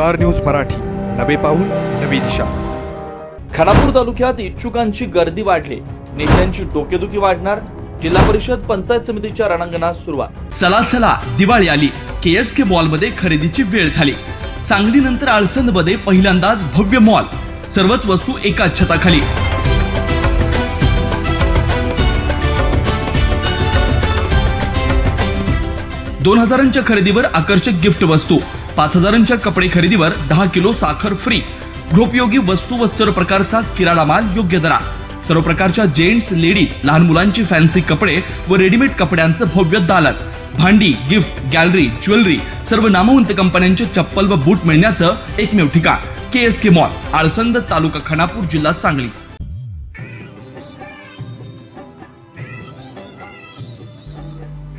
Star news Marathi. नवे पाऊल नवी दिशा. खानापूर तालुक्यात इच्छुकांची गर्दी वाढली. नेत्यांची डोकेदुखी वाढणार. जिल्हा परिषद पंचायत समितीच्या रणांगणात सुरुवात. चला चला दिवाळी आली. के एस के मॉलमध्ये खरेदीची वेळ झाली. सांगलीनंतर आळसंदमध्ये पहिल्यांदाच भव्य मॉल. सर्वच वस्तू एकाच छताखाली. दोन हजारांच्या खरेदीवर आकर्षक गिफ्ट वस्तू. पाच हजारांच्या कपडे खरेदीवर दहा किलो साखर फ्री गृहोपयोगी वस्तू व सर्व प्रकारचा किराणा माल योग्य दरात. सर्व प्रकारच्या जेंट्स लेडीज लहान मुलांची फॅन्सी कपडे व रेडीमेड कपड्यांचं भव्य दालन. भांडी गिफ्ट गॅलरी ज्वेलरी सर्व नामवंत कंपन्यांचे चप्पल व बूट मिळण्याचं एकमेव ठिकाण. K S K mall Alsand तालुका खानापूर जिल्हा सांगली.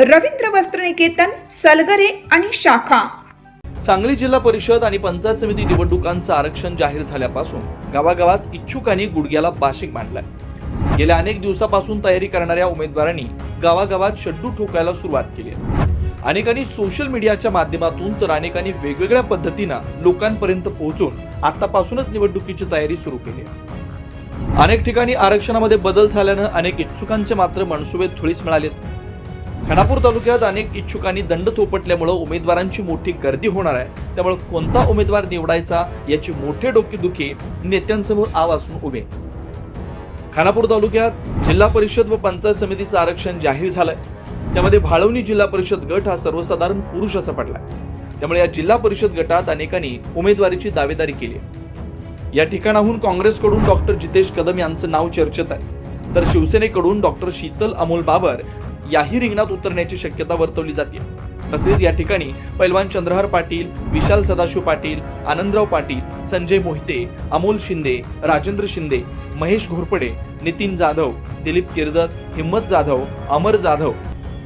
रवींद्र वस्त्रनिकेतन सलगरे आणि शाखा. सांगली जिल्हा परिषद आणि पंचायत समिती निवडणुकांचं आरक्षण जाहीर झाल्यापासून गावागावात इच्छुकांनी गुडघ्याला बाशिक मांडलाय. गेल्या अनेक दिवसापासून तयारी करणाऱ्या उमेदवारांनी गावागावात शड्डू ठोकायला सुरुवात केली अनेकांनी सोशल मीडियाच्या माध्यमातून तर अनेकांनी वेगवेगळ्या पद्धतीनं लोकांपर्यंत पोहोचून आतापासूनच निवडणुकीची तयारी सुरू केली अनेक ठिकाणी आरक्षणामध्ये बदल झाल्यानं अनेक इच्छुकांचे मात्र मनसुबे थोडीच मिळालेत. खानापूर तालुक्यात अनेक इच्छुकांनी दंड थोपटल्यामुळे उमेदवारांची मोठी गर्दी होणार आहे. त्यामुळे कोणता उमेदवार निवडायचा याची मोठे डोकेदुखी नेत्यांसमोर आवासून उभे. खानापूर तालुक्यात जिल्हा परिषद व पंचायत समितीचं आरक्षण जाहीर झालंय. त्यामध्ये भाळवणी जिल्हा परिषद गट हा सर्वसाधारण पुरुष असा पडलाय. त्यामुळे या जिल्हा परिषद गटात अनेकांनी उमेदवारीची दावेदारी केली आहे. या ठिकाणाहून काँग्रेसकडून डॉक्टर जितेश कदम यांचं नाव चर्चेत आहे. तर शिवसेनेकडून डॉक्टर शीतल अमोल बाबर याही रिंगणात उतरण्याची शक्यता वर्तवली जाते. तसेच या ठिकाणी पैलवान चंद्रहार पाटील विशाल सदाशिव पाटील आनंदराव पाटील संजय मोहिते अमोल शिंदे राजेंद्र शिंदे महेश घोरपडे नितीन जाधव दिलीप किर्दत हिम्मत जाधव अमर जाधव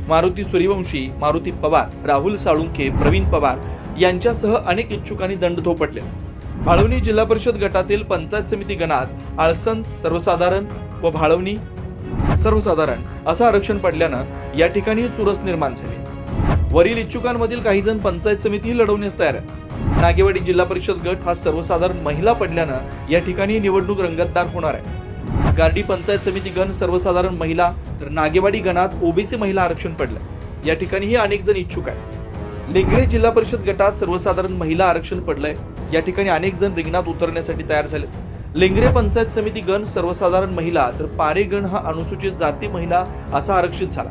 मारुती सूर्यवंशी मारुती पवार राहुल साळुंखे प्रवीण पवार यांच्यासह अनेक इच्छुकांनी दंड थोपटले भाळवणी जिल्हा परिषद गटातील पंचायत समिती गणात आळसंत सर्वसाधारण व भाळवणी सर्वसाधारण असं आरक्षण पडल्यानं या ठिकाणी चुरस निर्माण झाली. वरील इच्छुकांमधील काही जण पंचायत समितीही लढवण्यास तयार आहेत. नागेवाडी जिल्हा परिषद गट हा सर्वसाधारण महिला पडल्यानं या ठिकाणी निवडणूक रंगतदार होणार आहे. गार्डी पंचायत समिती गण सर्वसाधारण महिला तर नागेवाडी गणात ओबीसी महिला आरक्षण पडलंय या ठिकाणीही अनेक जण इच्छुक आहेत. लेंगरे जिल्हा परिषद गटात सर्वसाधारण महिला आरक्षण पडलंय. या ठिकाणी अनेक जण रिंगणात उतरण्यासाठी तयार झाले. लेंगरे पंचायत समिती गण सर्वसाधारण महिला तर पारे गण हा अनुसूचित जाती महिला असा आरक्षित झाला.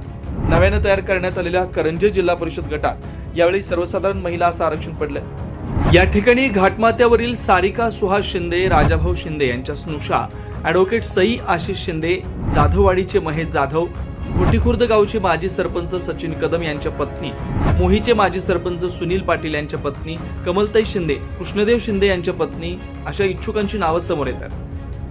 नव्यानं तयार करण्यात आलेल्या करंजे जिल्हा परिषद गटात यावेळी सर्वसाधारण महिला असं आरक्षण पडलं या ठिकाणी घाटमात्यावरील सारिका सुहास शिंदे राजाभाऊ शिंदे यांच्या स्नुषा ॲडव्होकेट सई आशिष शिंदे जाधववाडीचे महेश जाधव कोटीखुर्द गावचे माजी सरपंच सचिन कदम यांच्या पत्नी मोहीचे माजी सरपंच सुनील पाटील यांच्या पत्नी कमलताई शिंदे कृष्णदेव शिंदे यांच्या पत्नी अशा इच्छुकांची नावं समोर येतात.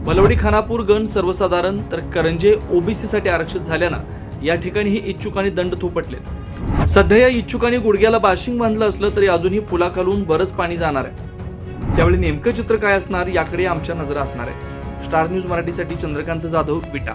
मलवडी खानापूर गण सर्वसाधारण तर करंजे ओबीसी साठी आरक्षित झाल्यानं या ठिकाणी ही इच्छुकांनी दंड थोपटलेत. सध्या या इच्छुकांनी गुडघ्याला बाशिंग बांधलं असलं तरी अजूनही पुलाखालून बरंच पाणी जाणार आहे. त्यावेळी नेमकं चित्र काय असणार याकडे आमच्या नजरा असणार आहे स्टार न्यूज मराठीसाठी चंद्रकांत जाधव विटा.